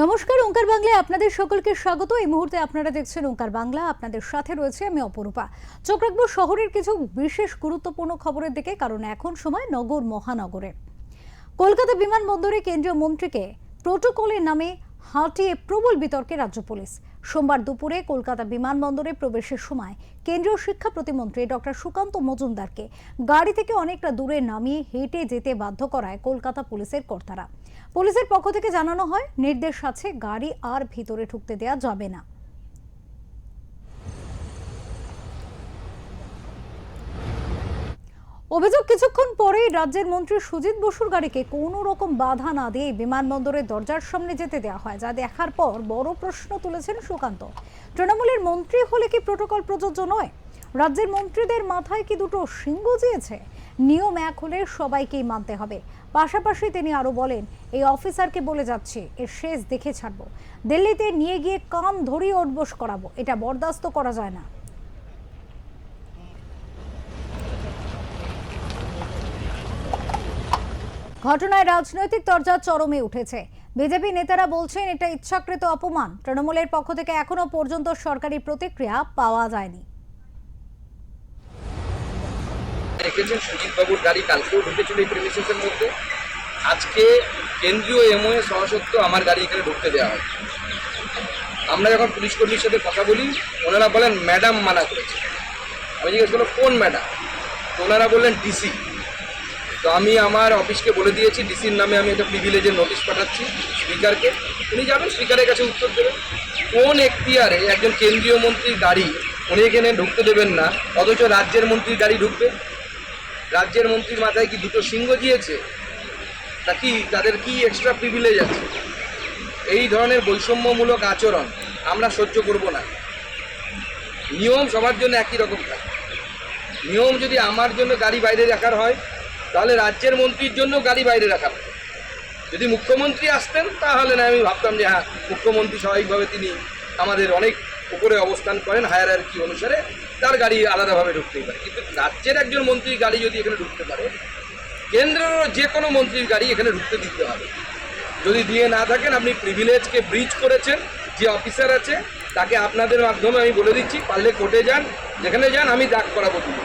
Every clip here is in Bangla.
নমস্কার, ওঙ্কার বাংলায় আপনাদের সকলকে স্বাগত। এই মুহূর্তে আপনারা দেখছেন ওঙ্কার বাংলা, আপনাদের সাথে রয়েছে আমি অপরূপা। চোখ রাখব শহরের কিছু বিশেষ গুরুত্বপূর্ণ খবরের দিকে, কারণ এখন সময় নগর মহানগরে কলকাতা বিমানবন্দরে কেন্দ্রীয় মন্ত্রীকে প্রোটোকলের নামে হাঁটিয়ে প্রবল বিতর্কে রাজ্য পুলিশ। সোমবার দুপুরে কলকাতা বিমানবন্দরে প্রবেশের সময় কেন্দ্রীয় শিক্ষা প্রতিমন্ত্রী ডক্টর সুকান্ত মজুমদারকে গাড়ি থেকে অনেকটা দূরে নামিয়ে হেঁটে যেতে বাধ্য করায় কলকাতা পুলিশের কর্তারা। পুলিশের পক্ষ থেকে জানানো হয়, নির্দেশ আছে গাড়ি আর ভিতরে ঢুকতে দেওয়া যাবে না। অভিযোগ কিছুক্ষণ পরেই রাজ্যের মন্ত্রী সুজিত বসুর গাড়িকে কোনো রকম বাধা না দিয়ে বিমানবন্দরের দরজার সামনে যেতে দেওয়া হয়, যা দেখার পর বড় প্রশ্ন তুলেছেন সুকান্ত। তৃণমূলের মন্ত্রী হলে কি প্রোটোকল প্রযোজ্য নয়? রাজ্যের মন্ত্রীদের মাথায় কি দুটো সিংহ জিয়েছে নিয়ম এক হলে সবাইকেই মানতে হবে। পাশাপাশি তিনি আরও বলেন, এই অফিসারকে বলে যাচ্ছে, এর শেষ দেখে ছাড়বো। দিল্লিতে নিয়ে গিয়ে কান ধরিয়ে ওঠবোস করাবো, এটা বরদাস্ত করা যায় না। ঘটনায় রাজনৈতিক দরজা চরমে উঠেছে। বিজেপি নেতারা বলছেন, এটা ইচ্ছাকৃত অপমান। তৃণমূলের পক্ষ থেকে এখনও পর্যন্ত সরকারি প্রতিক্রিয়া পাওয়া যায়নি। দেখেছেন সুজিত বাবুর গাড়ি কালকেও ঢুকেছিল এই প্রেমিসেসের মধ্যে। আজকে কেন্দ্রীয় এমওএ সহসত্ব আমার গাড়ি এখানে ঢুকতে দেওয়া হয় আমরা যখন পুলিশ কর্মীর সাথে কথা বলি, ওনারা বলেন ম্যাডাম মানা করেছে। আমি জিজ্ঞেস কোন ম্যাডাম ওনারা বললেন ডিসি তো আমি আমার অফিসকে বলে দিয়েছি, ডিসির নামে আমি একটা প্রিভিলেজের নোটিশ পাঠাচ্ছি স্পিকারকে। উনি যাবেন, স্পিকারের কাছে উত্তর দেবেন। কোন এখতিয়ারে একজন কেন্দ্রীয় মন্ত্রীর গাড়ি উনি এখানে ঢুকতে দেবেন না, অথচ রাজ্যের মন্ত্রীর গাড়ি ঢুকবে? রাজ্যের মন্ত্রীর মাথায় কি দুটো সিংহ দিয়েছে? তা কি তাদের কি এক্সট্রা প্রিভিলেজ আছে? এই ধরনের বৈষম্যমূলক আচরণ আমরা সহ্য করব না। নিয়ম সবার জন্য একই রকম থাকে। নিয়ম যদি আমার জন্য গাড়ি বাইরে রাখার হয় তাহলে রাজ্যের মন্ত্রীর জন্য গাড়ি বাইরে রাখা। যদি মুখ্যমন্ত্রী আসতেন, তাহলে না, আমি ভাবতাম যে হ্যাঁ মুখ্যমন্ত্রী স্বাভাবিকভাবে তিনি আমাদের অনেক উপরে অবস্থান করেন হায়ার আর কি অনুসারে, তার গাড়ি আলাদাভাবে ঢুকতেই পারে। কিন্তু রাজ্যের একজন মন্ত্রীর গাড়ি যদি এখানে ঢুকতে পারে, কেন্দ্রেরও যে কোনো মন্ত্রীর গাড়ি এখানে ঢুকতে দিতে হবে। যদি দিয়ে না থাকেন, আপনি প্রিভিলেজকে ব্রিজ করেছেন, যে অফিসার আছে, তাকে আপনাদের মাধ্যমে আমি বলে দিচ্ছি, পারলে কোর্টে যান, যেখানে যান, আমি ডাক করাবো তুমি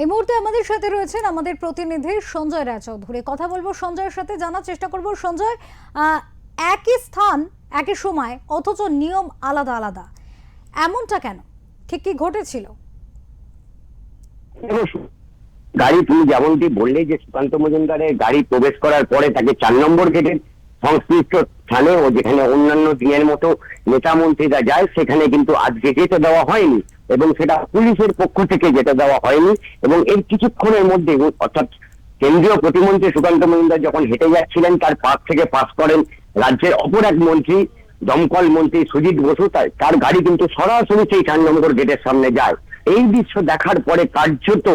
এই মুহূর্তে আমাদের সাথে রয়েছেন আমাদের প্রতিনিধি সঞ্জয় রায়চৌধুরী। কথা বলব সঞ্জয়ের সাথে, জানার চেষ্টা করব। সঞ্জয় একই স্থান, একই সময়, অথচ নিয়ম আলাদা আলাদা। এমনটা কেন? ঠিক কি ঘটেছিল? গাড়ি তুমি যেমনটি বললে যে সুকান্ত মজুমদারের গাড়ি প্রবেশ করার পরে তাকে চার নম্বর গেটের সংশ্লিষ্ট স্থানে ও যেখানে অন্যান্য দিনের মতো নেতা মন্ত্রীরা যায়, সেখানে কিন্তু আজকে যেতে দেওয়া হয়নি। এবং সেটা পুলিশের পক্ষ থেকে যেতে দেওয়া হয়নি, এবং এর কিছুক্ষণের মধ্যে অর্থাৎ কেন্দ্রীয় প্রতিমন্ত্রী সুকান্ত মজুমদার যখন হেঁটে যাচ্ছিলেন, তার পাশ থেকে পাস করেন রাজ্যের অপর এক মন্ত্রী, দমকল মন্ত্রী সুজিত বসু, তার- গাড়ি কিন্তু সরাসরি সেই চার গেটের সামনে যায়। এই দৃশ্য দেখার পরে কার্যত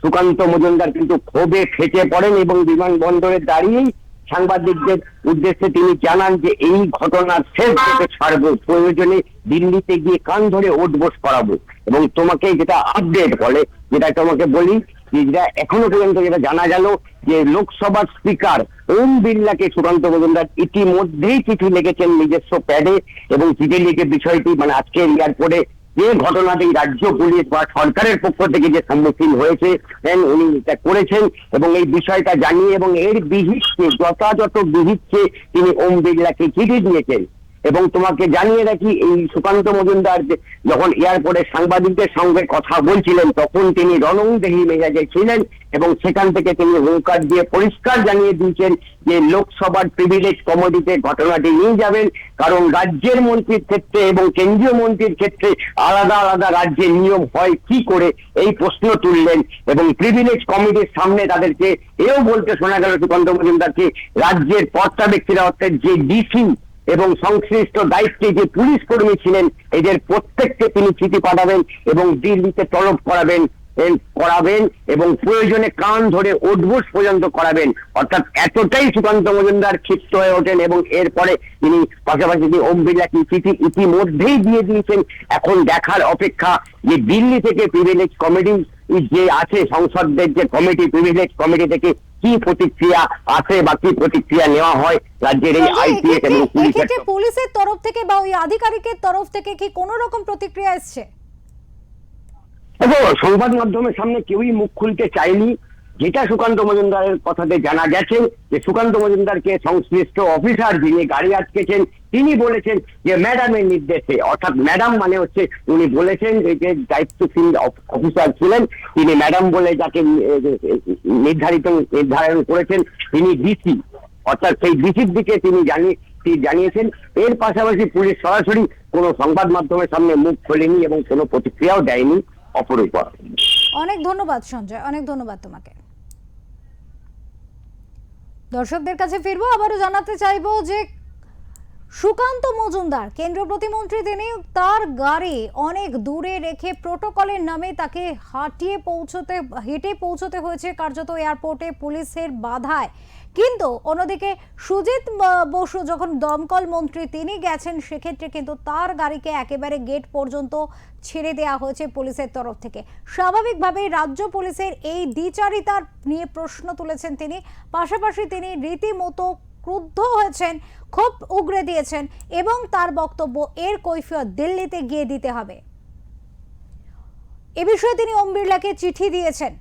সুকান্ত মজুমদার কিন্তু ক্ষোভে ফেটে পড়েন এবং বিমানবন্দরে দাঁড়িয়েই সাংবাদিকদের উদ্দেশ্যে তিনি জানান যে এই ঘটনার শেষ দেখে ছাড়বো, প্রয়োজনে দিল্লিতে গিয়ে কান ধরে ওঠবোস করাবো। এবং তোমাকে যেটা আপডেট বলে, যেটা তোমাকে বলি যেটা এখনও পর্যন্ত যেটা জানা গেল, যে লোকসভার স্পিকার ওম বিড়লাকে সুকান্ত মজুমদার ইতিমধ্যেই চিঠি লিখেছেন নিজস্ব প্যাডে এবং চিঠি লিখে বিষয়টি মানে আজকে এয়ারপোর্টে যে ঘটনাটি রাজ্য পুলিশ বা সরকারের পক্ষ থেকে যে সম্মুখীন হয়েছে উনি এটা করেছেন এবং এই বিষয়টা জানিয়ে এবং এর বিহিতকে, যথাযথ বিহিতকে তিনি ওম বিড়লাকে চিঠি দিয়েছেন। এবং তোমাকে জানিয়ে রাখি, এই সুকান্ত মজুমদার যখন এয়ারপোর্টে সাংবাদিকদের সঙ্গে কথা বলছিলেন, তখন তিনি রণংদেহী মেজাজে ছিলেন এবং সেখান থেকে তিনি হুঙ্কার দিয়ে পরিষ্কার জানিয়ে দিয়েছেন যে লোকসভার প্রিভিলেজ কমিটিতে ঘটনাটি নিয়ে যাবেন। কারণ রাজ্যের মন্ত্রীর ক্ষেত্রে এবং কেন্দ্রীয় মন্ত্রীর ক্ষেত্রে আলাদা আলাদা রাজ্যের নিয়ম হয়, কি করে এই প্রশ্ন তুললেন এবং প্রিভিলেজ কমিটির সামনে তাদেরকে এও বলতে শোনা গেল সুকান্ত মজুমদারকে, রাজ্যের কর্তা ব্যক্তিরা অর্থাৎ যে ডিসি এবং সংশ্লিষ্ট দায়িত্বে যে পুলিশ কর্মী ছিলেন, এদের প্রত্যেককে তিনি চিঠি পাঠাবেন এবং দিল্লিতে তলব করাবেন করাবেন এবং প্রয়োজনে কান ধরে উঠবোস পর্যন্ত করাবেন। অর্থাৎ এতটাই সুকান্ত মজুমদার ক্ষিপ্ত হয়ে ওঠেন এবং এরপরে তিনি পাশাপাশি তিনি ওম বিড়লাকে চিঠি ইতিমধ্যেই দিয়ে দিয়েছেন এখন দেখার অপেক্ষা যে দিল্লি থেকে প্রিভিলেজ কমিটি যে আছে সংসদের যে কমিটি প্রিভিলেজ কমিটি থেকে কি প্রতিক্রিয়া আছে বা কি প্রতিক্রিয়া নেওয়া হয় রাজ্যের এই আইপিএস এবং পুলিশের পুলিশের তরফ থেকে বা ওই আধিকারিকের তরফ থেকে কি কোনো রকম প্রতিক্রিয়া এসছে? দেখো, সংবাদ মাধ্যমের সামনে কেউই মুখ খুলতে চায়নি। যেটা সুকান্ত মজুমদারের কথাতে জানা গেছে, যে সুকান্ত মজুমদারকে সংশ্লিষ্ট অফিসার যিনি গাড়ি আটকেছেন, তিনি বলেছেন যে ম্যাডামের নির্দেশে, অর্থাৎ ম্যাডাম মানে হচ্ছে উনি বলেছেন যে যে দায়িত্বশীল অফিসার ছিলেন, তিনি ম্যাডাম বলে যাকে নির্ধারিত, নির্ধারণ করেছেন, তিনি ডিসি, অর্থাৎ সেই ডিসির দিকে তিনি জানিয়ে জানিয়েছেন। এর পাশাপাশি পুলিশ সরাসরি কোনো সংবাদ মাধ্যমের সামনে মুখ খোলেনি এবং কোনো প্রতিক্রিয়াও দেয়নি। অপরূপা অনেক ধন্যবাদ সঞ্জয়। অনেক ধন্যবাদ তোমাকে। দর্শকদের কাছে ফিরবো আবারও জানাতে চাইব যে সুকান্ত মজুমদার কেন্দ্রীয় প্রতিমন্ত্রী তিনি, তার গাড়ি অনেক দূরে রেখে প্রোটোকলের নামে তাকে হাঁটিয়ে পৌঁছতে, হেঁটে পৌঁছতে হয়েছে কার্যত এয়ারপোর্টে পুলিশের বাধায়। কিন্তু অন্যদিকে সুজিত বসু যখন দমকল মন্ত্রী তিনি গেছেন, সেক্ষেত্রে কিন্তু তার গাড়িকে একেবারে গেট পর্যন্ত ছেড়ে দেওয়া হয়েছে পুলিশের তরফ থেকে। স্বাভাবিকভাবেই রাজ্য পুলিশের এই দ্বিচারিতার নিয়ে প্রশ্ন তুলেছেন তিনি। পাশাপাশি তিনি রীতিমতো ক্রুদ্ধ হয়েছেন খুব উগড়ে দিয়েছেন এবং তার বক্তব্য এর কৈফিয়ত দিল্লিতে গিয়ে দিতে হবে। এ বিষয়ে তিনি ওম বিড়লাকে চিঠি দিয়েছেন।